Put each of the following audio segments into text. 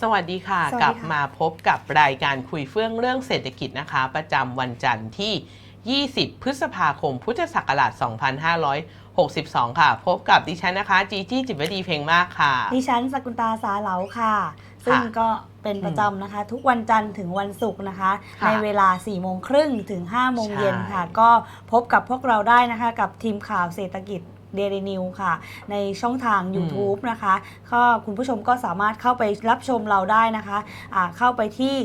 สวัสดีค่ะ สวัสดีค่ะ กลับมาพบกับรายการคุยเฟื่องเรื่องเศรษฐกิจนะคะ ประจำวันจันทร์ที่ 20 พฤษภาคม พุทธศักราช 2562 ค่ะ พบกับดิฉันนะคะ จีจี้จิบวดีเพลงมากค่ะ ดิฉันสกุลตาสาเหลาค่ะ ซึ่งค่ะก็เป็นประจำนะคะ ทุกวันจันทร์ถึงวันศุกร์นะคะ ค่ะในเวลา4ี่โมงครึ่งถึง5้าโมงเย็นใช่ค่ะก็พบกับพวกเราได้นะคะ กับทีมข่าวเศรษฐกิจ เดลินิวค่ะ ในช่องทาง YouTube นะคะก็คุณผู้ชมก็สามารถเข้าไปรับชมเราได้นะคะอ่าเข้าไปที่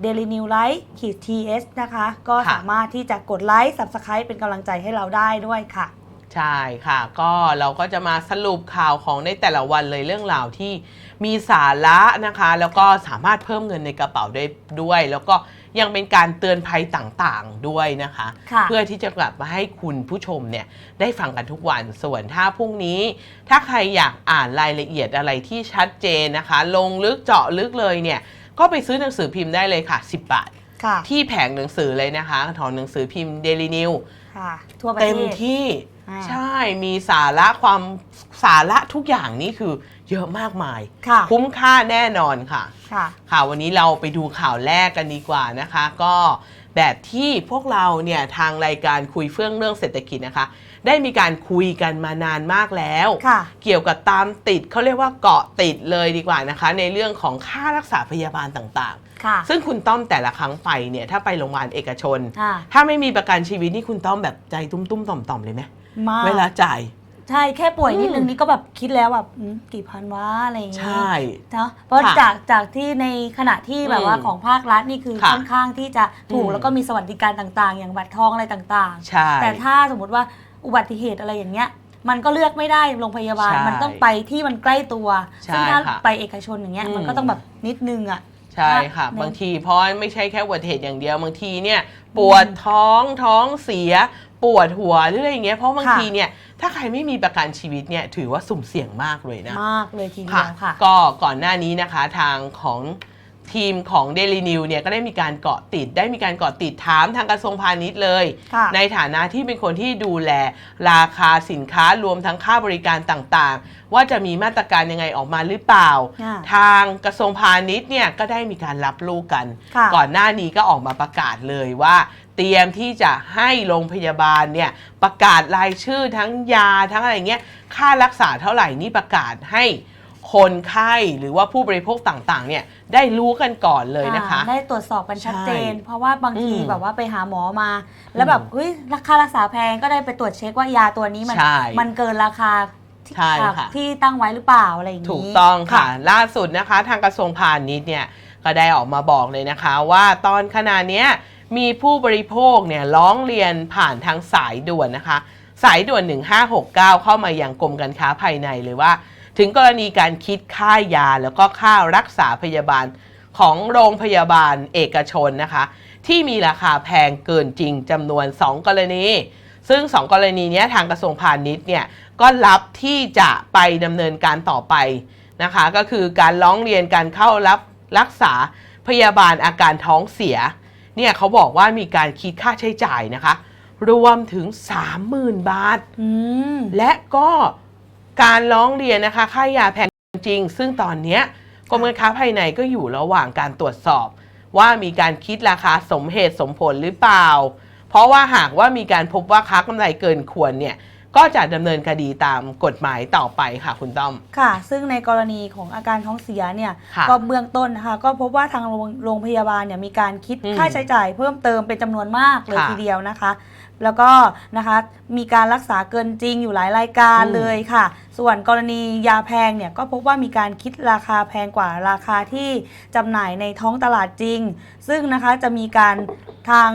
เดลินิวไลท์ขีดทีเอสนะคะ ก็ค่ะสามารถที่จะกดไลค์ Subscribe เป็นกำลังใจให้เราได้ด้วยค่ะใช่ค่ะ ก็เราก็จะมาสรุปข่าวของในแต่ละวันเลยเรื่องราวที่มีสาระนะคะ แล้วก็สามารถเพิ่มเงินในกระเป๋าได้ด้วย แล้วก็ ยังเป็นการเตือนภัยต่างๆด้วยนะคะ ค่ะ เพื่อที่จะกลับมาให้คุณผู้ชมเนี่ยได้ฟังกันทุกวันส่วนถ้าพรุ่งนี้ ถ้าใครอยากอ่านรายละเอียดอะไรที่ชัดเจนนะคะ ลงลึกเจาะลึกเลยเนี่ยก็ไปซื้อหนังสือพิมพ์ได้เลยค่ะ 10 บาท ค่ะที่แผงหนังสือเลยนะคะของหนังสือพิมพ์ Daily New ค่ะ ทั่วประเต็เทมศ ที่อ่า ใช่มีสาระความสาระทุกอย่างนี่คือเยอะมากมาย ค่ะคุ้มค่าแน่นอนค่ะ ค่ะ ค่ะ วันนี้เราไปดูข่าวแรกกันดีกว่านะคะ ก็แบบที่พวกเราเนี่ยทางรายการคุยเฟื่องเรื่องเศรษฐกิจนะคะ ได้มีการคุยกันมานานมากแล้ว ค่ะ เกี่ยวกับตามติดเขาเรียกว่าเกาะติดเลยดีกว่านะคะ ในเรื่องของค่ารักษาพยาบาลต่างค่ะๆซึ่งคุณต้อมแต่ละครั้งไปเนี่ยถ้าไปโรงพยาบาลเอกชนอ่าถ้าไม่มีประกันชีวิตนี่คุณต้อมแบบใจตุ้มๆต่อมๆเลยไหม มาก เวลาจ่าย ใช่แค่ป่วยนิดนึอืงมนี่ก็แบบคิดแล้วแบบอืมกี่พันวะอะไรอย่างใชงี้่เนาะเพราะค่ะจากจากที่ในขณะที่แบบว่าอืมของภาครัฐนี่คือค่ะค่อนข้างที่จะถูกอืม แล้วก็มีสวัสดิการต่างๆ อย่างบัตรทองอะไรต่างใช่ ๆ แต่ถ้าสมมติว่าอุบัติเหตุอะไรอย่างเงี้ย มันก็เลือกไม่ได้โรงพยาบาล ใช่มันต้องไปที่มันใกล้ตัวใช่ซึ่งถ้าค่ะไปเอกชนอย่างเงี้ยอืม มันก็ต้องแบบนิดนึงอะ ใช่ค่ะ ในบางทีเพราะไม่ใช่แค่อุบัติเหตุอย่างเดียวบางทีเนี่ย ปวดท้องท้องเสีย ปวดหัวหรืออะไรอย่างเงี้ยเพราะบางค่ะ ทีเนี่ยถ้าใครไม่มีประกันชีวิตเนี่ยถือว่าสุ่มเสี่ยงมากเลยนะ มากเลยทีเดีค่ะยวค่ะ ก็ก่อนหน้านี้นะคะทางของทีมของ Daily New เนี่ยก็ได้มีการเกาะติด ได้มีการเกาะติดถามทางกระทรวงพาณิชย์เลย ค่ะในฐานะที่เป็นคนที่ดูแลราคาสินค้ารวมทั้งค่าบริการต่างๆ ว่าจะมีมาตรการยังไงออกมาหรือเปล่าอ่าทางกระทรวงพาณิชย์เนี่ยก็ได้มีการรับลูกกัน ค่ะ ก่อนหน้านี้ก็ออกมาประกาศเลยว่าเตรียมที่จะให้โรงพยาบาลเนี่ยประกาศรายชื่อทั้งยาทั้งอะไรเงี้ยค่ารักษาเท่าไหร่นี่ประกาศให้คนไข้หรือว่าผู้บริโภคต่างๆ เนี่ยได้รู้กันก่อนเลยนะคะอ่าได้ตรวจสอบกันชัดเจนใช่เพราะว่าบางทีอืมแบบว่าไปหาหมอมา แล้วแบบเฮ้ยราคารักษาแพงก็ได้ไปตรวจเช็คว่ายาตัวนี้มันใช่มันเกินราคาที่ใช่ค่ะที่ตั้งไว้หรือเปล่าอะไรอย่างนี้ ถูกต้องค่ะ ล่าสุดนะคะ ทางกระทรวงพาณิชย์เนี่ยก็ได้ออกมาบอกเลยนะคะ ว่าตอนขณะเนี้ย มีผู้บริโภคเนี่ยร้องเรียนผ่านทางสายด่วนนะคะ สายด่วน 1569 เข้ามาอยังกรมการค้าภายในเลยว่า ถึงกรณีการคิดค่ายาแล้วก็ค่ารักษาพยาบาลของโรงพยาบาลเอกชนนะคะ ที่มีราคาแพงเกินจริงจำนวน 2 กรณี ซึ่ง 2 กรณีเนี้ยทางกระทรวงพาณิชย์เนี่ยก็รับที่จะไปดำเนินการต่อไปนะคะ ก็คือการร้องเรียนการเข้ารับรักษาพยาบาลอาการท้องเสีย เนี่ยเขาบอกว่ามีการคิดค่าใช้จ่ายนะคะ รวมถึง 30,000 บาทอืมและก็การร้องเรียนนะคะ ค่ายาแพงจริง ซึ่งตอนเนี้ยกรมการค้าภายในก็อยู่ระหว่างการตรวจสอบ ว่ามีการคิดราคาสมเหตุสมผลหรือเปล่า เพราะว่าหากว่ามีการพบว่าค้ากำไรเกินควรเนี่ย ก็จะดำเนินคดีตามกฎหมายต่อไปค่ะคุณต้อม ค่ะ ซึ่งในกรณีของอาการท้องเสียเนี่ยค่ะก็เบื้องต้นนะคะก็พบว่าทางโรงโรงพยาบาลเนี่ยมีการคิดอืมค่าใช้จ่ายเพิ่มเติมเป็นจำนวนมากเลยค่ะ ทีเดียวนะคะ แล้วก็นะคะมีการรักษาเกินจริงอยู่หลายรายการอืมเลยค่ะ ส่วนกรณียาแพงเนี่ยก็พบว่ามีการคิดราคาแพงกว่าราคาที่จำหน่ายในท้องตลาดจริง ซึ่งนะคะจะมีการทาง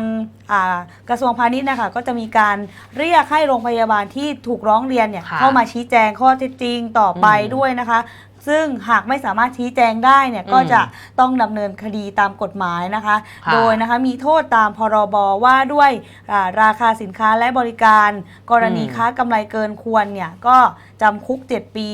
อ่ากระทรวงพาณิชย์นะคะก็จะมีการเรียกให้โรงพยาบาลที่ถูกร้องเรียนเนี่ยค่ะเข้ามาชี้แจงข้อเท็จจริงต่อไปอืมด้วยนะคะ ซึ่งหากไม่สามารถชี้แจงได้เนี่ยก็อืมจะต้องดำเนินคดีตามกฎหมายนะคะ ค่ะ โดยนะคะมีโทษตามพรบว่าด้วยอ่าราคาสินค้าและบริการ กรณีอืมค้ากำไรเกินควรเนี่ยก็จำคุก 7 ปี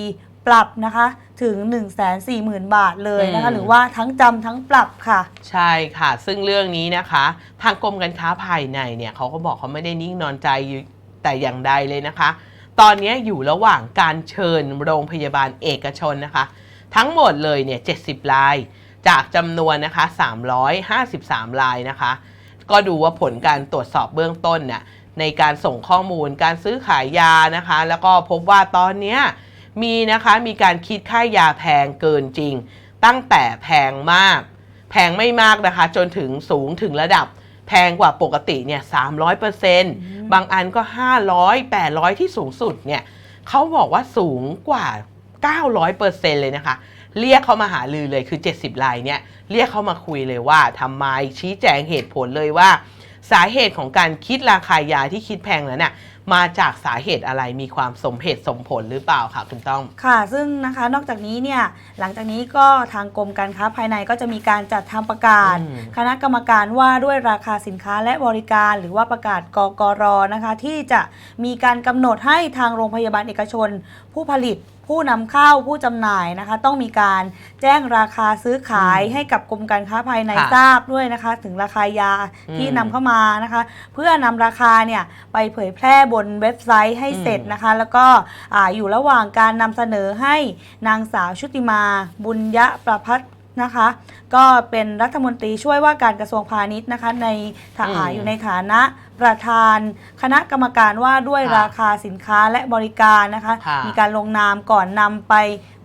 ปรับนะคะถึง 1 4 0 0 0 0 บาทเลยนะคะ หรือว่าทั้งจำทั้งปรับค่ะ ใช่ค่ะ ซึ่งเรื่องนี้นะคะ ทางกรมการค้าภายในเนี่ยเขาก็บอกเขาไม่ได้นิ่งนอนใจอยู่แต่อย่างใดเลยนะคะ ตอนนี้อยู่ระหว่างการเชิญโรงพยาบาลเอกชนนะคะ ทั้งหมดเลยเนี่ย 70 ราย จากจำนวนนะคะ 353 รายนะคะ ก็ดูว่าผลการตรวจสอบเบื้องต้นน่ยในการส่งข้อมูลการซื้อขายยานะคะ แล้วก็พบว่าตอนนี้มีนะคะมีการคิดค่ายาแพงเกินจริง ตั้งแต่แพงมาก แพงไม่มากนะคะ จนถึงสูงถึงระดับ แพงกว่าปกติเนี่ย300%บางอันก็500 800ที่สูงสุดเนี่ยเขาบอกว่าสูงกว่า900%เลยนะคะ เรียกเขามาหาลือเลยคือ 70รายเนี่ยเรียกเขามาคุยเลยว่าทำไมชี้แจงเหตุผลเลยว่า สาเหตุของการคิดราคายาที่คิดแพงนั้นน่ะ มาจากสาเหตุอะไรมีความสมเหตุสมผลหรือเปล่าค่ะคุณต้องค่ะ ซึ่งนะคะนอกจากนี้เนี่ยหลังจากนี้ก็ทางกรมการค้าภายในก็จะมีการจัดทำประกาศอืมคณะกรรมการว่าด้วยราคาสินค้าและบริการ หรือว่าประกาศกกรนะคะที่จะมีการกำหนดให้ทางโรงพยาบาลเอกชน ผู้ผลิตผู้นำเข้าผู้จำหน่ายนะคะ ต้องมีการแจ้งราคาซื้อขายอืมให้กับกรมการค้าภายในค่ะทราบด้วยนะคะ ถึงราคายาที่อืมนำเข้ามานะคะ เพื่อนำราคาเนี่ยไปเผยแพร่บนเว็บไซต์ให้เสร็จอืมนะคะ แล้วก็อาอยู่ระหว่างการนำเสนอให้นางสาวชุติมา บุญยะประพัฒน์นะคะ ก็เป็นรัฐมนตรีช่วยว่าการกระทรวงพาณิชย์นะคะ ในฐาอืมอยู่ในฐานะประธานคณะกรรมการว่าด้วยค่ะราคาสินค้าและบริการนะคะ ค่ะมีการลงนามก่อนนำไป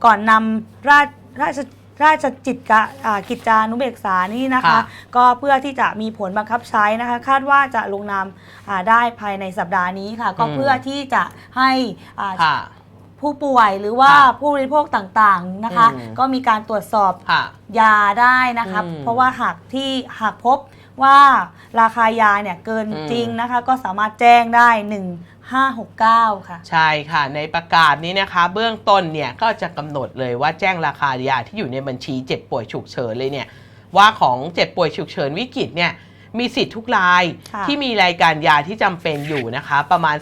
ก่อนนำราชราช ราชจิตกะอ่ากิจจานุเบกษานี่นะคะ ค่ะ ก็เพื่อที่จะมีผลบังคับใช้นะคะ คาดว่าจะลงนามอ่าได้ภายในสัปดาห์นี้ค่ะ ก็อืมเพื่อที่จะให้อ่า ค่ะ ผู้ป่วยหรือว่าค่ะผู้บริโภคต่างๆนะคะ อืม ก็มีการตรวจสอบค่ะ ยาได้นะครับอืมเพราะว่าหากที่หากพบว่าราคายาเนี่ยเกินอืมจริงนะคะ ก็สามารถแจ้งได้ 1569 ค่ะ ใช่ค่ะ ในประกาศนี้นะคะ เบื้องต้นเนี่ยก็จะกำหนดเลยว่าแจ้งราคายาที่อยู่ในบัญชีเจ็บป่วยฉุกเฉินเลยเนี่ยว่าของเจ็บป่วยฉุกเฉินวิกฤตเนี่ยมีสิทธิ์ทุกรายค่ะ ที่มีรายการยาที่จำเป็นอยู่นะคะ ประมาณ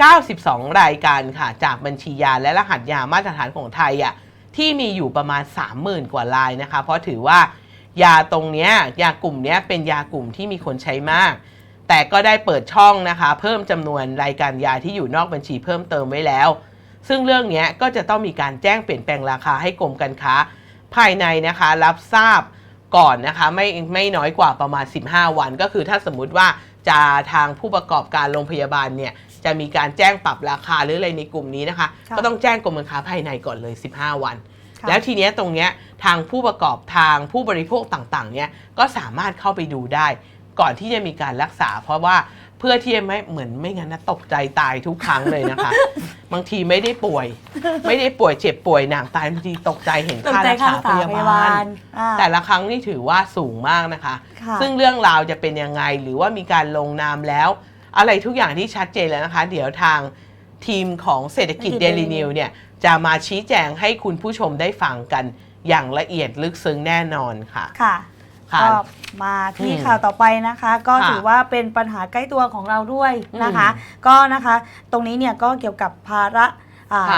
3,892 รายการค่ะ จากบัญชียาและรหัสยามาตรฐานของไทยอะที่มีอยู่ประมาณ 30,000 กว่ารายนะคะ เพราะถือว่ายาตรงเนี้ยยากลุ่มเนี้ยเป็นยากลุ่มที่มีคนใช้มาก แต่ก็ได้เปิดช่องนะคะ เพิ่มจำนวนรายการยาที่อยู่นอกบัญชีเพิ่มเติมไว้แล้ว ซึ่งเรื่องเนี้ยก็จะต้องมีการแจ้งเปลี่ยนแปลงราคาให้กรมการค้า ภายในนะคะรับทราบก่อนนะคะไม่ไม่น้อยกว่าประมาณ 15 วัน ก็คือถ้าสมมุติว่าจะทางผู้ประกอบการโรงพยาบาลเนี่ยจะมีการแจ้งปรับราคาหรืออะไรในกลุ่มนี้นะคะค่ะก็ต้องแจ้งกรมการค้าภายในก่อนเลย 15 วันค่ะแล้วทีเนี้ยตรงเนี้ยทางผู้ประกอบทางผู้บริโภคต่างๆเนี่ยก็สามารถเข้าไปดูได้ ก่อนที่จะมีการรักษา เพราะว่าเพื่อที่จะไม่เหมือนไม่งั้นนะตกใจตายทุกครั้งเลยนะคะ บางทีไม่ได้ป่วย ไม่ได้ป่วยเจ็บป่วยหนักตายบางทีตกใจเห็นตกค่าใจรักค่าษารักพษายาพยาบาบาลลอ่า แต่ละครั้งนี่ถือว่าสูงมากนะคะ ค่ะ ซึ่งเรื่องราวจะเป็นยังไงหรือว่ามีการลงนามแล้ว อะไรทุกอย่างที่ชัดเจนแล้วนะคะ เดี๋ยวทางทีมของเศรษฐกิจเศรษฐกิจเดลิ Daily นิว News เนี่ย จะมาชี้แจงให้คุณผู้ชมได้ฟังกันอย่างละเอียดลึกซึ้งแน่นอนค่ะ ค่ะ ค่ะก็มาที่อืมข่าวต่อไปนะคะ ก็ค่ะถือว่าเป็นปัญหาใกล้ตัวของเราด้วยนะคะอืมก็นะคะ ตรงนี้เนี่ยก็เกี่ยวกับภาระอ่าค่ะ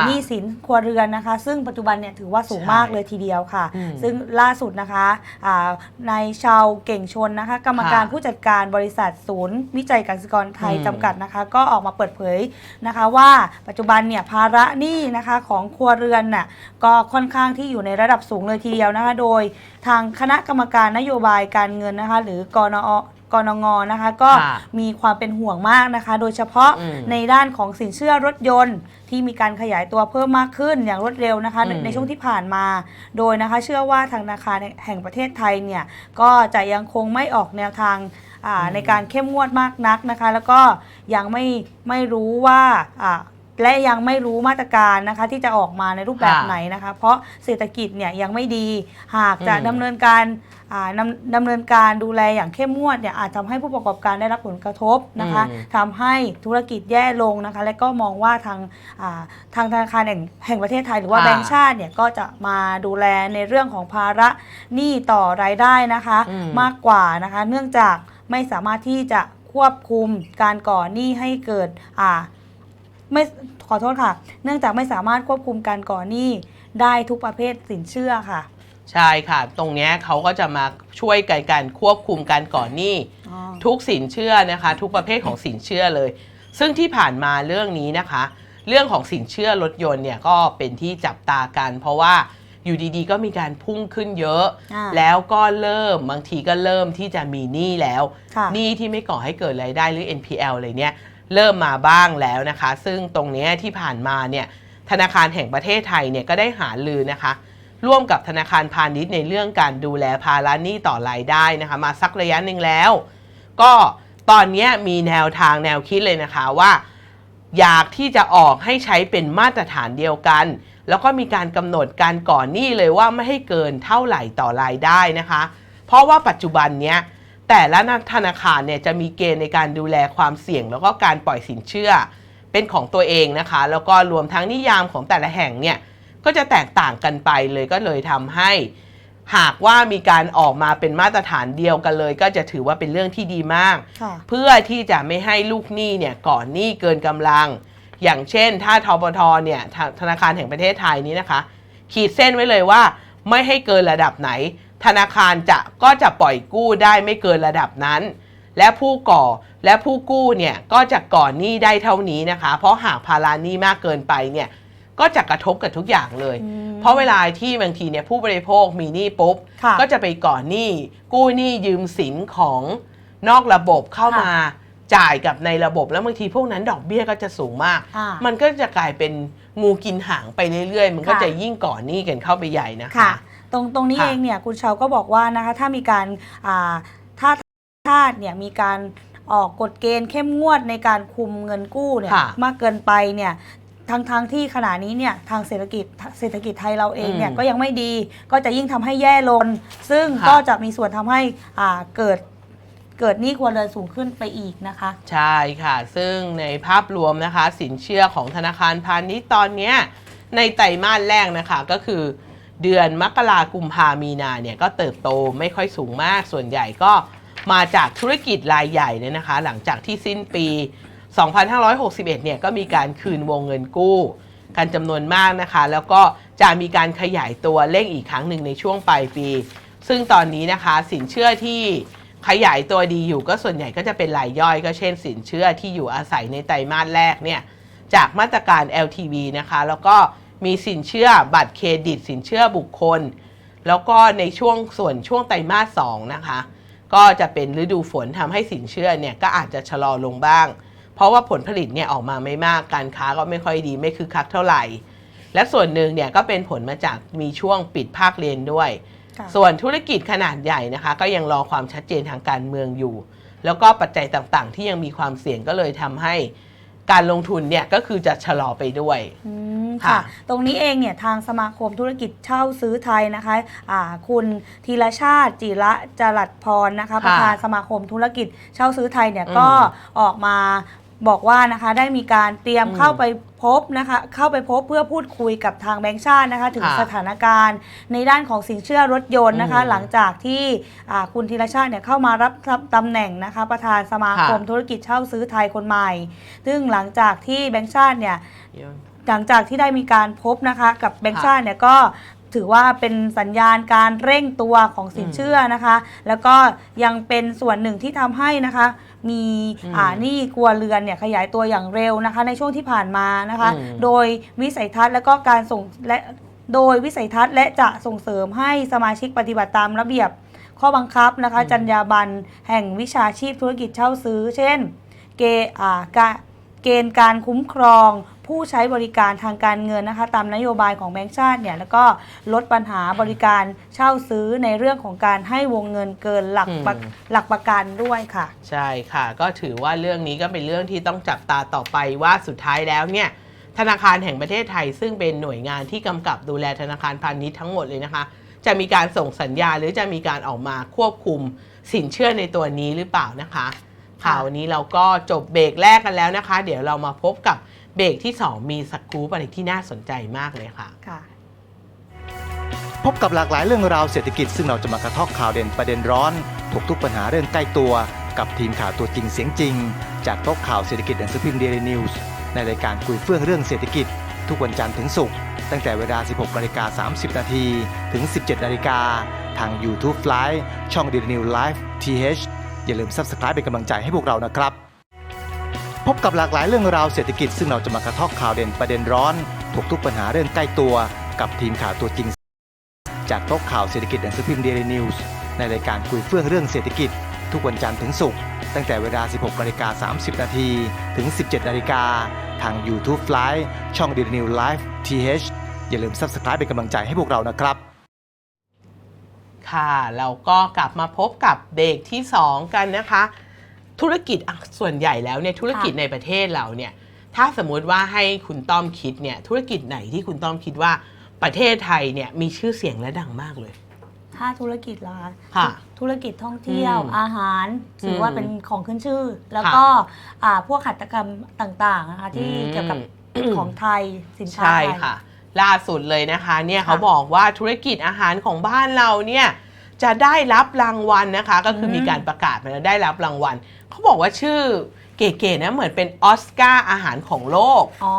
หนี้สินครัวเรือนนะคะ ซึ่งปัจจุบันเนี่ยถือว่าสูงใช่มากเลยทีเดียวค่ะอืมซึ่งล่าสุดนะคะอ่านายชาวเก่งชนนะคะ กรรมการค่ะผู้จัดการบริษัทศูนย์ วิจัยกสิกรไทยอืมจำกัดนะคะ ก็ออกมาเปิดเผยนะคะว่าปัจจุบันเนี่ยภาระหนี้นะคะของครัวเรือนน่ะก็ค่อนข้างที่อยู่ในระดับสูงเลยทีเดียวนะคะ โดยทางคณะกรรมการนโยบายการเงินนะคะ หรือกนอ กนงนะคะก็ค่ะมีความเป็นห่วงมากนะคะ โดยเฉพาะอืมในด้านของสินเชื่อรถยนต์ ที่มีการขยายตัวเพิ่มมากขึ้นอย่างรวดเร็วนะคะ ในอืม ในช่วงที่ผ่านมา โดยนะคะเชื่อว่าทางธนาคารแห่งประเทศไทยเนี่ยก็จะยังคงไม่ออกแนวทางอ่าในการเข้มงวดมากนักนะคะ แล้วก็ยังไม่ไม่รู้ว่าอ่าและยังไม่รู้มาตรการนะคะที่จะออกมาในรูปแบบค่ะไหนนะคะ เพราะเศรษฐกิจเนี่ยยังไม่ดีหากจะอืม ดำเนินการอ่านำดำเนินการดูแลอย่างเข้มงวดเนี่ยอาจทำให้ผู้ประกอบการได้รับผลกระทบนะคะอืม ทำให้ธุรกิจแย่ลงนะคะ และก็มองว่าทางอ่าทางธนาคารแห่งแห่งประเทศไทยหรือว่าค่ะแบงก์ชาติเนี่ยก็จะมาดูแลในเรื่องของภาระหนี้ต่อรายได้นะคะ อืม มากกว่านะคะ เนื่องจากไม่สามารถที่จะควบคุมการก่อหนี้ให้เกิดอ่าไม่ขอโทษค่ะ เนื่องจากไม่สามารถควบคุมการก่อหนี้ได้ทุกประเภทสินเชื่อค่ะ ใช่ค่ะ ตรงเนี้ยเขาก็จะมาช่วยกันการควบคุมการก่อนหนี้อ๋อทุกสินเชื่อนะคะ ทุกประเภทของสินเชื่อเลย ซึ่งที่ผ่านมาเรื่องนี้นะคะ เรื่องของสินเชื่อรถยนต์เนี่ยก็เป็นที่จับตากัน เพราะว่าอยู่ดีๆ ก็มีการพุ่งขึ้นเยอะ อ่า แล้วก็เริ่มบางทีก็เริ่มที่จะมีหนี้แล้ว ค่ะหนี้ที่ไม่ก่อให้เกิดรายได้หรือ NPL เลยเนี่ยเริ่มมาบ้างแล้วนะคะ ซึ่งตรงเนี้ยที่ผ่านมาเนี่ยธนาคารแห่งประเทศไทยเนี่ยก็ได้หาลือนะคะ ร่วมกับธนาคารพาณิชย์ในเรื่องการดูแลภาระหนี้ต่อรายได้นะคะมาสักระยะหนึ่งแล้ว ก็ตอนนี้มีแนวทางแนวคิดเลยนะคะว่า อยากที่จะออกให้ใช้เป็นมาตรฐานเดียวกัน แล้วก็มีการกำหนดการก่อนหนี้เลยว่าไม่ให้เกินเท่าไหร่ต่อรายได้นะคะ เพราะว่าปัจจุบันเนี้ยแต่ละธนาคารเนี่ยจะมีเกณฑ์ในการดูแลความเสี่ยง แล้วก็การปล่อยสินเชื่อเป็นของตัวเองนะคะ แล้วก็รวมทั้งนิยามของแต่ละแห่งเนี่ย ก็จะแตกต่างกันไปเลยก็เลยทำให้หากว่ามีการออกมาเป็นมาตรฐานเดียวกันเลย ก็จะถือว่าเป็นเรื่องที่ดีมากค่ะเพื่อที่จะไม่ให้ลูกหนี้เนี่ยก่อนหนี้เกินกำลัง อย่างเช่น ถ้าทบทเนี่ยธธนาคารแห่งประเทศไทยนี้นะคะ ขีดเส้นไว้เลยว่า ไม่ให้เกินระดับไหน ธนาคารจะก็จะปล่อยกู้ได้ไม่เกินระดับนั้น และผู้ก่อและผู้กู้เนี่ยก็จะก่อนหนี้ได้เท่านี้นะคะ เพราะหากภาระหนี้มากเกินไปเนี่ย ก็จะกระทบกับทุกอย่างเลยอืมเพราะเวลาที่บางทีเนี่ยผู้บริโภคมีหนี้ปุ๊บค่ะก็จะไปก่อนหนี้กู้หนี้ยืมสินของนอกระบบเข้ามาจ่ายกับในระบบแล้วบางทีพวกนั้นดอกเบี้ยก็จะสูงมากอ่ามันก็จะกลายเป็นงูกินหางไปเรื่อยๆ มันก็ค่ะจะยิ่งก่อนหนี้กันเข้าไปใหญ่นะคะค่ะตรงตรงนี้ค่ะเองเนี่ยคุณเชาก็บอกว่านะคะถ้ามีการอ่าถ้าชาติเนี่ยมีการออกกฎเกณฑ์เข้มงวดในการคุมเงินกู้เนี่ยค่ะมากเกินไปเนี่ย ทั้งทั้งที่ขณะนี้เนี่ยทางเศรษฐกิจเศรษฐกิจไทยเราเองเนี่ยอืมก็ยังไม่ดีก็จะยิ่งทำให้แย่ลง ซึ่งค่ะ ก็จะมีส่วนทำให้อ่าเกิดเกิดหนี้ครัวเรือนสูงขึ้นไปอีกนะคะ ใช่ค่ะ ซึ่งในภาพรวมนะคะ สินเชื่อของธนาคารพาณิชย์ตอนเนี้ยในไตรมาสแรกนะคะก็คือ เดือนมกรากุมภามีนาเนี่ยก็เติบโตไม่ค่อยสูงมากส่วนใหญ่ก็มาจากธุรกิจรายใหญ่เนี่ยนะคะ หลังจากที่สิ้นปี 2561เนี่ยก็มีการคืนวงเงินกู้กันจำนวนมากนะคะ แล้วก็จะมีการขยายตัวเร่งอีกครั้งหนึ่งในช่วงปลายปี ซึ่งตอนนี้นะคะสินเชื่อที่ขยายตัวดีอยู่ก็ส่วนใหญ่ก็จะเป็นรายย่อยก็เช่นสินเชื่อที่อยู่อาศัยในไตรมาสแรกเนี่ยจากมาตรการ LTV นะคะ แล้วก็มีสินเชื่อบัตรเครดิต สินเชื่อบุคคล แล้วก็ในช่วงส่วนช่วงไตรมาสสองนะคะ ก็จะเป็นฤดูฝนทำให้สินเชื่อเนี่ยก็อาจจะชะลอลงบ้าง เพราะว่าผลผลิตเนี่ยออกมาไม่มากการค้าก็ไม่ค่อยดีไม่คึกคักเท่าไหร่ และส่วนหนึ่งเนี่ยก็เป็นผลมาจากมีช่วงปิดภาคเรียนด้วยค่ะส่วนธุรกิจขนาดใหญ่นะคะ ก็ยังรอความชัดเจนทางการเมืองอยู่ แล้วก็ปัจจัยต่างๆ ที่ยังมีความเสี่ยงก็เลยทำให้การลงทุนเนี่ยก็คือจะชะลอไปด้วยอืมค่ะค่ะ ตรงนี้เองเนี่ยทางสมาคมธุรกิจเช่าซื้อไทยนะคะอ่าคุณธีรชาติจิระจรัสพรนะคะค่ะประธานสมาคมธุรกิจเช่าซื้อไทยเนี่ยอืมก็ออกมา บอกว่านะคะได้มีการเตรียมอืมเข้าไปพบนะคะเข้าไปพบเพื่อพูดคุยกับทางแบงก์ชาตินะคะถึงค่ะสถานการณ์ในด้านของสินเชื่อรถยนต์นะคะ อืมหลังจากที่อ่าคุณธีรชาติเนี่ยเข้ามารับตำแหน่งนะคะ ประธานสมาคมค่ะ ธุรกิจเช่าซื้อไทยคนใหม่ ซึ่งหลังจากที่แบงก์ชาติเนี่ย หลังจากที่ได้มีการพบนะคะกับแบงก์ชาติเนี่ยก็ถือว่าเป็นสัญญาณการเร่งตัวของสินเชื่อนะคะ แล้วก็ยังเป็นส่วนหนึ่งที่ทำให้นะคะ มีอืมอ่าหนี้ครัวเรือนเนี่ยขยายตัวอย่างเร็วนะคะ ในช่วงที่ผ่านมานะคะ อืม โดยวิสัยทัศน์และก็การส่งและโดยวิสัยทัศน์และจะส่งเสริมให้สมาชิกปฏิบัติตามระเบียบข้อบังคับนะคะ จรรยาบรรณแห่งวิชาชีพธุรกิจเช่าซื้อ เช่น เกอ่ากะเกณฑ์การคุ้มครอง ผู้ใช้บริการทางการเงินนะคะตามนโยบายของแบงก์ชาติเนี่ยแล้วก็ลดปัญหาบริการเช่าซื้อในเรื่องของการให้วงเงินเกินหลักประอืมหลักประกันด้วยค่ะ ใช่ค่ะก็ถือว่าเรื่องนี้ก็เป็นเรื่องที่ต้องจับตาต่อไปว่าสุดท้ายแล้วเนี่ยธนาคารแห่งประเทศไทย ซึ่งเป็นหน่วยงานที่กำกับดูแลธนาคารพาณิชย์ทั้งหมดเลยนะคะ จะมีการส่งสัญญาณหรือจะมีการออกมาควบคุมสินเชื่อในตัวนี้หรือเปล่านะคะข่าวนี้เราก็จบเบรกแรกกันแล้วนะคะ เดี๋ยวเรามาพบกับ เบรกที่ 2 มีสกู๊ปอะไรที่น่าสนใจมากเลยค่ะ ค่ะ พบกับหลากหลายเรื่องราวเศรษฐกิจซึ่งเราจะมากระทอกข่าวเด่นประเด็นร้อนถกทุกปัญหาเรื่องใกล้ตัว กับทีมข่าวตัวจริงเสียงจริง จากโต๊ะข่าวเศรษฐกิจหนังสือพิมพ์เดลินิวส์ในรายการคุยเฟื่องเรื่องเศรษฐกิจ ทุกวันจันทร์ถึงศุกร์ตั้งแต่เวลา 16นาฬิกา30 นาทีถึง 17นาฬิกาทาง YouTube Live ช่อง d e l i n e w Live TH อย่าลืม Subscribe เป็นกำลังใจให้พวกเรานะครับ พบกับหลากหลายเรื่องราวเศรษฐกิจซึ่งเราจะมากระทอกข่าวเด่นประเด็นร้อนถกทุกปัญหาเรื่องใกล้ตัวกับทีมข่าวตัวจริง จากโต๊ะข่าวเศรษฐกิจหนังสือพิมพ์เดลินิวส์ในรายการคุยเฟื่องเรื่องเศรษฐกิจ ทุกวันจันทร์ถึงศุกร์ตั้งแต่เวลา 16นาฬิกา30 นาทีถึง 17นาฬิกาทาง YouTube Live ช่อง d e l i n e w Live TH อย่าลืม Subscribe เป็นกำลังใจให้พวกเรานะครับ ค่ะ เราก็กลับมาพบกับเบรกที่ 2 กันนะคะ ธุรกิจอะส่วนใหญ่แล้วเนี่ยธุรกิจในประเทศเราเนี่ยถ้าสมมุติว่าให้คุณต้อมคิดเนี่ยธุรกิจไหนที่คุณต้อมคิดว่าประเทศไทยเนี่ยมีชื่อเสียงและดังมากเลยถ้าธุรกิจละค่ะ ธุรกิจท่องเที่ยวอืมอาหารถือว่าเป็นของขึ้นชื่อ แล้วค่ะก็อ่าพวกหัตถกรรมต่างๆนะคะที่อืมเกี่ยวกับของไทยสินค้าใช่ไทยค่ะ ล่าสุดเลยนะคะเนี่ยค่ะเขาบอกว่าธุรกิจอาหารของบ้านเราเนี่ย จะได้รับรางวัลนะคะ ก็คืออมมีการประกาศมาแล้วได้รับรางวัลเขาบอกว่าชื่อเก๋ๆนะเหมือนเป็นออสการ์อาหารของโลก อ๋อ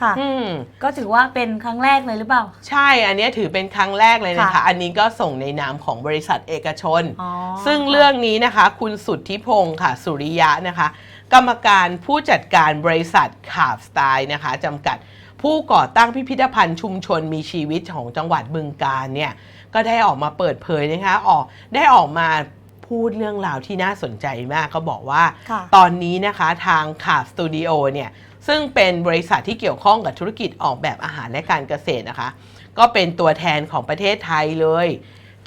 ค่ะ อืม ก็ถือว่าเป็นครั้งแรกเลยหรือเปล่า ใช่ อันเนี้ยถือเป็นครั้งแรกเลยนะคะค่ะอันนี้ก็ส่งในนามของบริษัทเอกชนอ๋อซึ่งค่ะเรื่องนี้นะคะ คุณสุทธิพงศ์ค่ะ สุริยะนะคะ กรรมการผู้จัดการบริษัทขาบสไตล์นะคะจำกัดผู้ก่อตั้งพิพิธภัณฑ์ชุมชนมีชีวิตของจังหวัดบึงกาฬเนี่ย ก็ได้ออกมาเปิดเผยนะคะออกได้ออกมาพูดเรื่องราวที่น่าสนใจมากก็บอกว่าค่ะตอนนี้นะคะทางขาบสตูดิโอเนี่ยซึ่งเป็นบริษัทที่เกี่ยวข้องกับธุรกิจออกแบบอาหารและการเกษตรนะคะ ก็เป็นตัวแทนของประเทศไทยเลย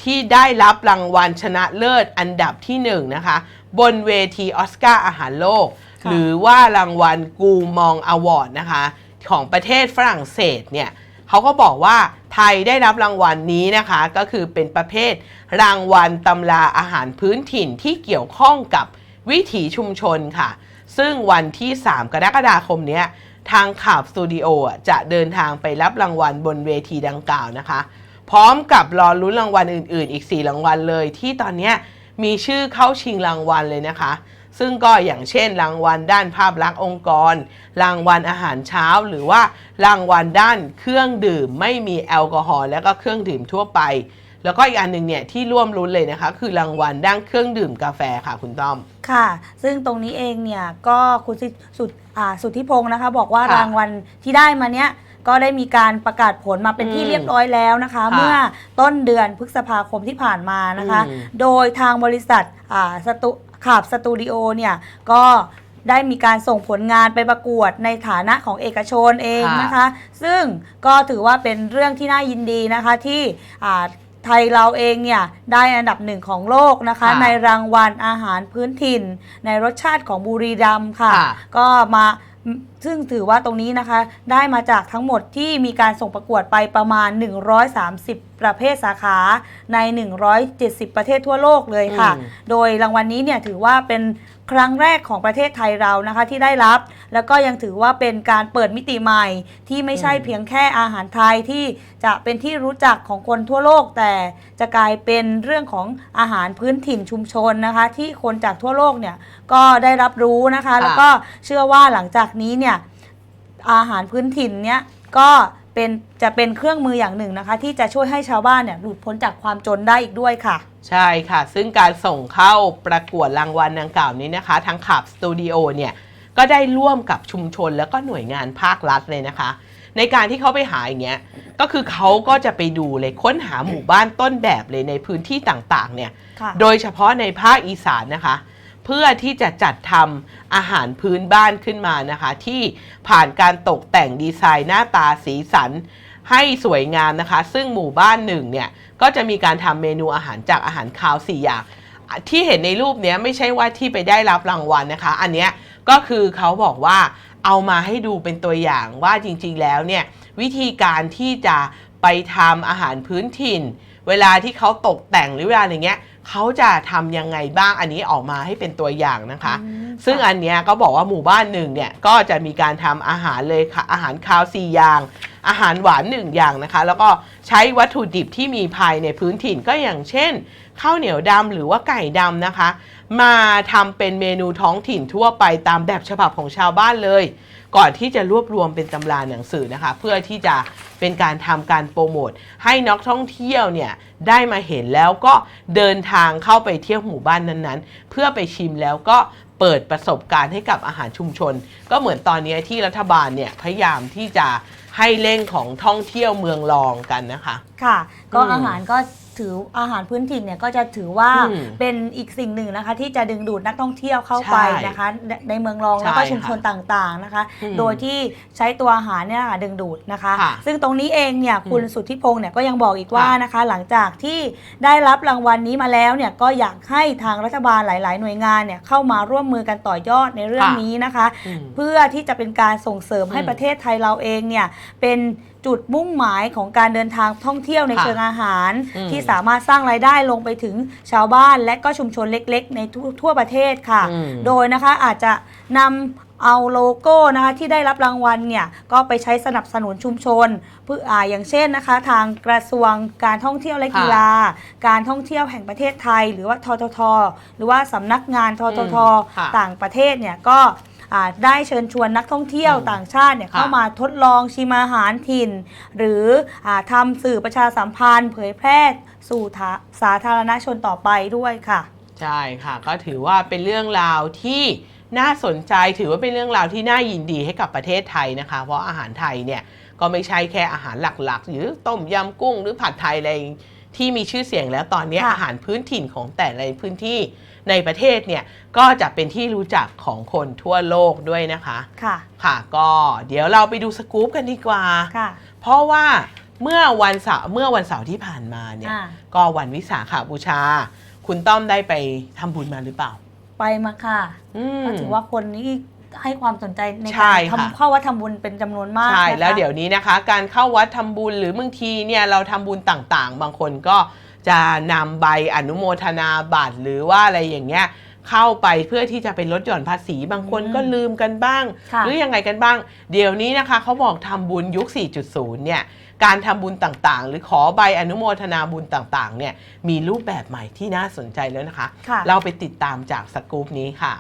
ที่ได้รับรางวัลชนะเลิศอันดับที่หนึ่งนะคะ บนเวทีออสการ์อาหารโลกค่ะหรือว่ารางวัลกูมองอวอร์ดนะคะ ของประเทศฝรั่งเศสเนี่ย เขาก็บอกว่าไทยได้รับรางวัลนี้นะคะ ก็คือเป็นประเภท รางวัลตำราอาหารพื้นถิ่นที่เกี่ยวข้องกับวิถีชุมชนค่ะ ซึ่งวันที่ 3 กรกฎาคมนี้ทางข่าวสตูดิโอจะเดินทางไปรับรางวัลบนเวทีดังกล่าวนะคะ พร้อมกับรอลุ้นรางวัลอื่น ๆ อีก 4 รางวัลเลย ที่ตอนนี้มีชื่อเข้าชิงรางวัลเลยนะคะ ซึ่งก็อย่างเช่น รางวัลด้านภาพลักษณ์องค์กร รางวัลอาหารเช้า หรือว่ารางวัลด้านเครื่องดื่ม ไม่มีแอลกอฮอล์และก็เครื่องดื่มทั่วไป แล้วก็อีกอันหนึ่งเนี่ยที่ร่วมรุ้นเลยนะคะ คือรางวัลด้านเครื่องดื่มกาแฟค่ะคุณต้อม ค่ะ ซึ่งตรงนี้เองเนี่ยก็คุณสิสุดอ่าสุทธิพงศ์นะคะ บอกว่าค่ะรางวัลที่ได้มาเนี้ยก็ได้มีการประกาศผลมาเป็นที่อืมเรียบร้อยแล้วนะคะ ค่ะเมื่อต้นเดือนพฤษภาคมที่ผ่านมานะคะ อืม โดยทางบริษัทอ่าสตู ขาบสตูดิโอเนี่ยก็ได้มีการส่งผลงานไปประกวดในฐานะของเอกชนเองนะคะ ซึ่งก็ถือว่าเป็นเรื่องที่น่ายินดีนะคะที่อ่าไทยเราเองเนี่ยได้อันดับหนึ่งของโลกนะคะค่ะในรางวัลอาหารพื้นถิ่น ในรสชาติของบุรีรัมย์ค่ะค่ะก็มา ซึ่งถือว่าตรงนี้นะคะ ได้มาจากทั้งหมดที่มีการส่งประกวดไปประมาณ 130 ประเภทสาขาใน 170 ประเทศทั่วโลกเลยค่ะอืมโดยรางวัลนี้เนี่ยถือว่าเป็นครั้งแรกของประเทศไทยเรานะคะที่ได้รับ แล้วก็ยังถือว่าเป็นการเปิดมิติใหม่ ที่ไม่ใช่อืมเพียงแค่อาหารไทยที่จะเป็นที่รู้จักของคนทั่วโลก แต่จะกลายเป็นเรื่องของอาหารพื้นถิ่นชุมชนนะคะ ที่คนจากทั่วโลกเนี่ยก็ได้รับรู้นะคะ แล้วก็เชื่อว่าหลังจากนี้เนี่ย อาหารพื้นถิ่นเนี่ยก็เป็นจะเป็นเครื่องมืออย่างหนึ่งนะคะ ที่จะช่วยให้ชาวบ้านเนี่ยหลุดพ้นจากความจนได้อีกด้วยค่ะ ใช่ค่ะ ซึ่งการส่งเข้าประกวดรางวัลดังกล่าวนี้นะคะ ทางขับสตูดิโอเนี่ยก็ได้ร่วมกับชุมชนแล้วก็หน่วยงานภาครัฐเลยนะคะ ในการที่เขาไปหาอย่างเงี้ยก็คือเขาก็จะไปดูเลยค้นหาหมู่บ้านต้นแบบเลยในพื้นที่ต่างๆเนี่ย ค่ะ โดยเฉพาะในภาคอีสานนะคะ เพื่อที่จะจัดทำอาหารพื้นบ้านขึ้นมานะคะ ที่ผ่านการตกแต่งดีไซน์หน้าตาสีสันให้สวยงามนะคะ ซึ่งหมู่บ้านหนึ่งเนี่ย ก็จะมีการทำเมนูอาหารจากอาหารคาวสี่อย่างที่เห็นในรูปเนี้ยไม่ใช่ว่าที่ไปได้รับรางวัลนะคะ อันเนี้ยก็คือเขาบอกว่าเอามาให้ดูเป็นตัวอย่างว่าจริงๆแล้วเนี่ยวิธีการที่จะไปทำอาหารพื้นถิ่น เวลาที่เขาตกแต่งหรือเวลาอะไรเงี้ย เขาจะทำยังไงบ้างอันนี้ออกมาให้เป็นตัวอย่างนะคะอืมซึ่งค่ะอันเนี้ยก็บอกว่าหมู่บ้านหนึ่งเนี่ยก็จะมีการทำอาหารเลยค่ะอาหารคาวสี่อย่าง อาหารหวานหนึ่งอย่างนะคะ แล้วก็ใช้วัตถุดิบที่มีภายในพื้นถิ่นก็อย่างเช่นข้าวเหนียวดำหรือว่าไก่ดำนะคะ มาทำเป็นเมนูท้องถิ่นทั่วไปตามแบบฉบับของชาวบ้านเลย ก่อนที่จะรวบรวมเป็นตำราหนังสือนะคะ เพื่อที่จะเป็นการทำการโปรโมทให้นักท่องเที่ยวเนี่ยได้มาเห็นแล้วก็เดินทางเข้าไปเที่ยวหมู่บ้านนั้นๆ เพื่อไปชิมแล้วก็เปิดประสบการณ์ให้กับอาหารชุมชน ก็เหมือนตอนนี้ที่รัฐบาลเนี่ยพยายามที่จะให้เร่งของท่องเที่ยวเมืองรองกันนะคะ ค่ะ ก็อืมอาหารก็ถืออาหารพื้นถิ่นเนี่ยก็จะถือว่าอืมเป็นอีกสิ่งหนึ่งนะคะ ที่จะดึงดูดนักท่องเที่ยวเข้าไปใช่นะคะ ในในเมืองรองใช่แล้วก็ชุมชนค่ะต่างๆนะคะ อืมโดยที่ใช้ตัวอาหารเนี่ยค่ะดึงดูดนะคะ ค่ะซึ่งตรงนี้เองเนี่ยคุณอืมสุทธิพงศ์เนี่ยก็ยังบอกอีกว่าค่ะนะคะ หลังจากที่ได้รับรางวัลนี้มาแล้วเนี่ยก็อยากให้ทางรัฐบาลหลาย ๆ หน่วยงานเนี่ยเข้ามาร่วมมือกันต่อยอดในเรื่องนี้นะคะ อืม เพื่อที่จะเป็นการส่งเสริมให้อืมประเทศไทยเราเองเนี่ยเป็น จุดมุ่งหมายของการเดินทางท่องเที่ยวในค่ะเชิงอาหาร อืมที่สามารถสร้างรายได้ลงไปถึงชาวบ้านและก็ชุมชนเล็ก ๆ ในทั่วทั่วประเทศค่ะ อืม โดยนะคะอาจจะนำเอาโลโก้นะคะที่ได้รับรางวัลเนี่ยก็ไปใช้สนับสนุนชุมชนเพื่ออ่าอย่างเช่นนะคะ ทางกระทรวงการท่องเที่ยวและกีฬา การท่องเที่ยวแห่งประเทศไทย หรือว่าททท หรือว่าสำนักงานททท อืมค่ะ ต่างประเทศเนี่ยก็อ่า ได้เชิญชวนนักท่องเที่ยวอืมต่างชาติเนี่ยค่ะเข้ามาทดลองชิมอาหารถิ่น หรืออาทำสื่อประชาสัมพันธ์ เผยแพร่สู่ทาสาธารณชนต่อไปด้วยค่ะ ใช่ค่ะ ก็ถือว่าเป็นเรื่องราวที่น่าสนใจถือว่าเป็นเรื่องราวที่น่ายินดีให้กับประเทศไทยนะคะ เพราะอาหารไทยเนี่ยก็ไม่ใช่แค่อาหารหลักๆ หรือต้มยำกุ้งหรือผัดไทยอะไร ที่มีชื่อเสียงแล้วตอนนี้ค่ะอาหารพื้นถิ่นของแต่ละพื้นที่ในประเทศเนี่ยก็จะเป็นที่รู้จักของคนทั่วโลกด้วยนะคะค่ะค่ะก็เดี๋ยวเราไปดูสกู๊ปกันดีกว่าค่ะเพราะว่าเมื่อวันเสาร์เมื่อวันเสาร์ที่ผ่านมาเนี่ยอ่าก็วันวิสาขาบูชา คุณต้อมได้ไปทำบุญมาหรือเปล่า ไปมาค่ะอืมก็ถือว่าคนนี้ ให้ความสนใจในใช่การค่ะ ทำเข้าวัดทำบุญเป็นจำนวนมากใช่นะคะ แล้วเดี๋ยวนี้นะคะ การเข้าวัดทำบุญหรือบางทีเนี่ยเราทำบุญต่างๆ บางคนก็จะนำใบอนุโมทนาบัตรหรือว่าอะไรอย่างเงี้ยเข้าไปเพื่อที่จะเป็นลดหย่อนภาษี บางคนก็ลืมกันบ้าง ค่ะ หรือยังไงกันบ้าง เดี๋ยวนี้นะคะเขาบอกทำบุญยุค 4.0 เนี่ยการทำบุญต่างๆ หรือขอใบอนุโมทนาบุญต่างๆเนี่ยมีรูปแบบใหม่ที่น่าสนใจแล้วนะคะ ค่ะ เราไปติดตามจากสกู๊ปนี้ค่ะ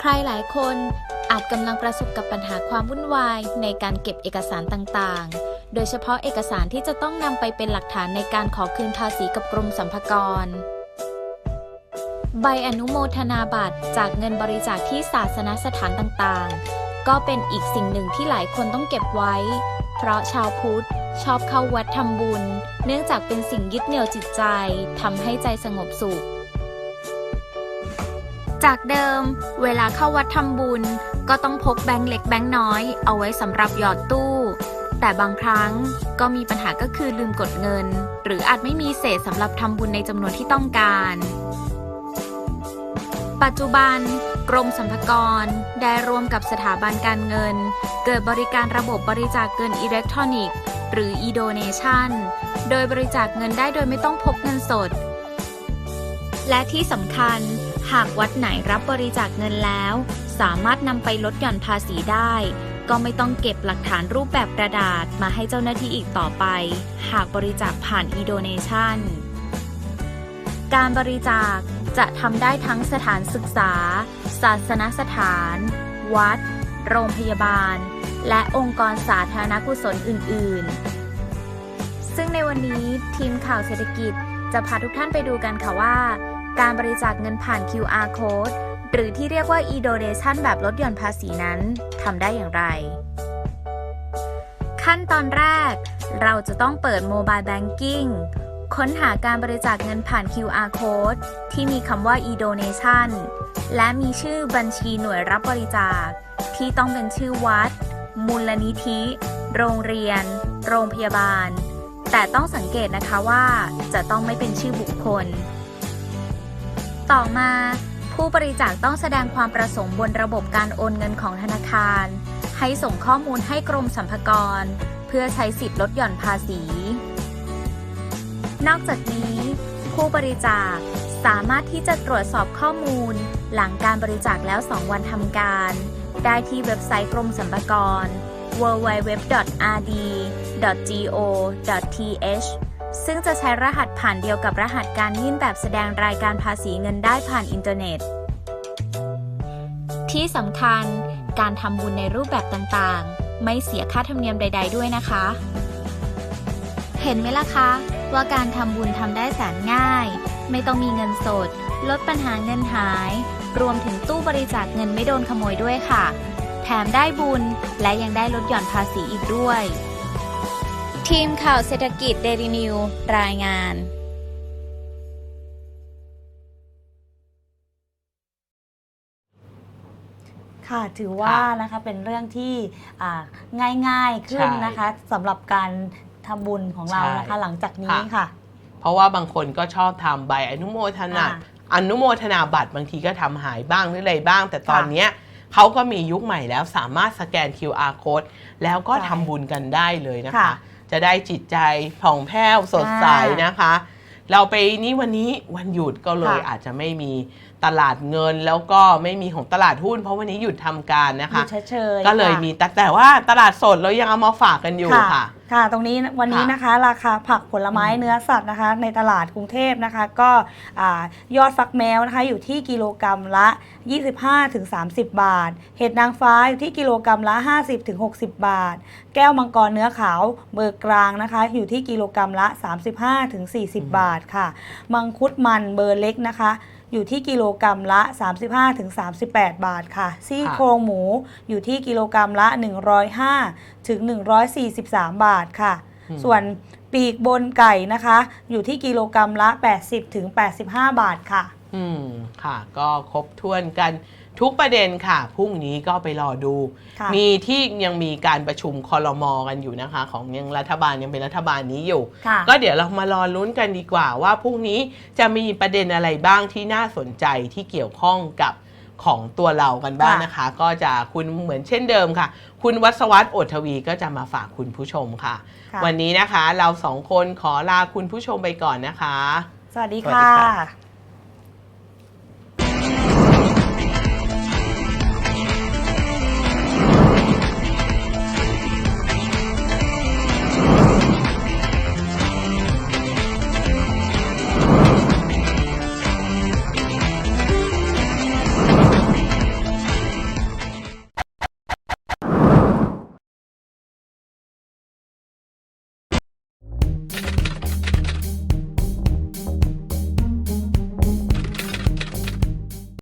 ใครหลายคนอาจกำลังประสบกับปัญหาความวุ่นวายในการเก็บเอกสารต่างๆ โดยเฉพาะเอกสารที่จะต้องนำไปเป็นหลักฐานในการขอคืนภาษีกับกรมสรรพากร ใบอนุโมทนาบัตรจากเงินบริจาคที่ศาสนสถานต่างๆ ก็เป็นอีกสิ่งหนึ่งที่หลายคนต้องเก็บไว้ เพราะชาวพุทธชอบเข้าวัดทำบุญ เนื่องจากเป็นสิ่งยึดเหนี่ยวจิตใจทำให้ใจสงบสุข จากเดิม เวลาเข้าวัดทำบุญ ก็ต้องพกแบงค์เล็กแบงค์น้อยเอาไว้สำหรับหยอดตู้ แต่บางครั้งก็มีปัญหาก็คือลืมกดเงิน หรืออาจไม่มีเศษสำหรับทำบุญในจำนวนที่ต้องการ ปัจจุบัน กรมสรรพากรได้ร่วมกับสถาบันการเงิน เกิดบริการระบบบริจาคเงินอิเล็กทรอนิกส์หรือ e-donation โดยบริจาคเงินได้โดยไม่ต้องพกเงินสด และที่สำคัญ หากวัดไหนรับบริจาคเงินแล้ว สามารถนำไปลดหย่อนภาษีได้ ก็ไม่ต้องเก็บหลักฐานรูปแบบกระดาษมาให้เจ้าหน้าที่อีกต่อไป หากบริจาคผ่าน e-donation การบริจาคจะทำได้ทั้งสถานศึกษา ศาสนสถาน วัด โรงพยาบาล และองค์กรสาธารณกุศลอื่น ๆ ซึ่งในวันนี้ทีมข่าวเศรษฐกิจจะพาทุกท่านไปดูกันค่ะว่า การบริจาคเงินผ่าน QR code หรือที่เรียกว่า e-donation แบบลดหย่อนภาษีนั้นทำได้อย่างไร ขั้นตอนแรก เราจะต้องเปิด Mobile Banking ค้นหาการบริจาคเงินผ่าน QR code ที่มีคำว่า e-donation และมีชื่อบัญชีหน่วยรับบริจาค ที่ต้องเป็นชื่อวัด มูลนิธิ โรงเรียน โรงพยาบาล แต่ต้องสังเกตนะคะว่าจะต้องไม่เป็นชื่อบุคคล ต่อมา ผู้บริจาคต้องแสดงความประสงค์บนระบบการโอนเงินของธนาคาร ให้ส่งข้อมูลให้กรมสรรพากร เพื่อใช้สิทธิ์ลดหย่อนภาษี นอกจากนี้ ผู้บริจาคสามารถที่จะตรวจสอบข้อมูล หลังการบริจาคแล้ว 2 วันทำการ ได้ที่เว็บไซต์กรมสรรพากร www.rd.go.th ซึ่งจะใช้รหัสผ่านเดียวกับรหัสการยื่นแบบแสดงรายการภาษีเงินได้ผ่านอินเทอร์เน็ต ที่สำคัญการทำบุญในรูปแบบต่างๆ ไม่เสียค่าธรรมเนียมใด ๆ ด้วยนะคะ เห็นไหมล่ะคะ ว่าการทำบุญทำได้แสนง่าย ไม่ต้องมีเงินสด ลดปัญหาเงินหาย รวมถึงตู้บริจาคเงินไม่โดนขโมยด้วยค่ะ แถมได้บุญและยังได้ลดหย่อนภาษีอีกด้วย ทีมข่าวเศรษฐกิจเดลินิวรายงานค่ะถือว่านะคะเป็นเรื่องที่อ่าง่ายๆขึ้นใช่นะคะสำหรับการทำบุญของเรานะคะใช่หลังจากนี้ค่ะ เพราะว่าบางคนก็ชอบทำใบอนุโมทนาอ่าอนุโมทนาบัตรบางทีก็ทำหายบ้างหรืออะไรบ้าง แต่ตอนค่ะเนี้ยเขาก็มียุคใหม่แล้วสามารถสแกน QR code แล้วก็ใช่ทำบุญกันได้เลยนะคะค่ะ จะได้จิตใจผ่องแผ้วสดใสอ่านนะคะ เราไปนี่วันนี้วันหยุดก็เลยค่ะอาจจะไม่มีตลาดเงินแล้วก็ไม่มีของตลาดหุ้น เพราะวันนี้หยุดทำการนะอคะยู่เฉยๆก็เลยค่ะมีแต่แต่ว่าตลาดสดเรายังเอามาฝากกันอยู่ค่ะ ค่ะ ตรงนี้วันนี้ค่ะนะคะ ราคาผักผลไม้อืมเนื้อสัตว์นะคะ ในตลาดกรุงเทพนะคะ ก็อ่ายอดฟักแมวนะคะ อยู่ที่กิโลกรัมละ 25-30 บาท เห็ดนางฟ้าอยู่ที่กิโลกรัมละ 50-60 บาท แก้วมังกรเนื้อขาวเบอร์กลางนะคะ อยู่ที่กิโลกรัมละ 35-40 บาทค่ะ มังคุดมันเบอร์เล็กนะคะ อยู่ที่กิโลกรัมละ 35-38 บาทค่ะ ซี่โครงหมูอยู่ที่กิโลกรัมละ 105ถึง143 บาทค่ะอืมส่วนปีกบนไก่นะคะ อยู่ที่กิโลกรัมละ 80ถึง85 บาทค่ะ อืม ค่ะ ก็ครบถ้วนกัน ทุกประเด็นค่ะ พรุ่งนี้ก็ไปรอดู ค่ะมีที่ยังมีการประชุมคอรมอกันอยู่นะคะ ของยังรัฐบาลยังเป็นรัฐบาลนี้อยู่ ค่ะก็เดี๋ยวเรามารอลุ้นกันดีกว่า ว่าพรุ่งนี้จะมีประเด็นอะไรบ้างที่น่าสนใจที่เกี่ยวข้องกับของตัวเรากันบ้างค่ะ นะคะ ก็จะคุณเหมือนเช่นเดิมค่ะ คุณวัศวัตรโอทวีก็จะมาฝากคุณผู้ชมค่ะ ค่ะวันนี้นะคะเราสองคนขอลาคุณผู้ชมไปก่อนนะคะ สวัสดีสวัสดีค่ะ ค่ะ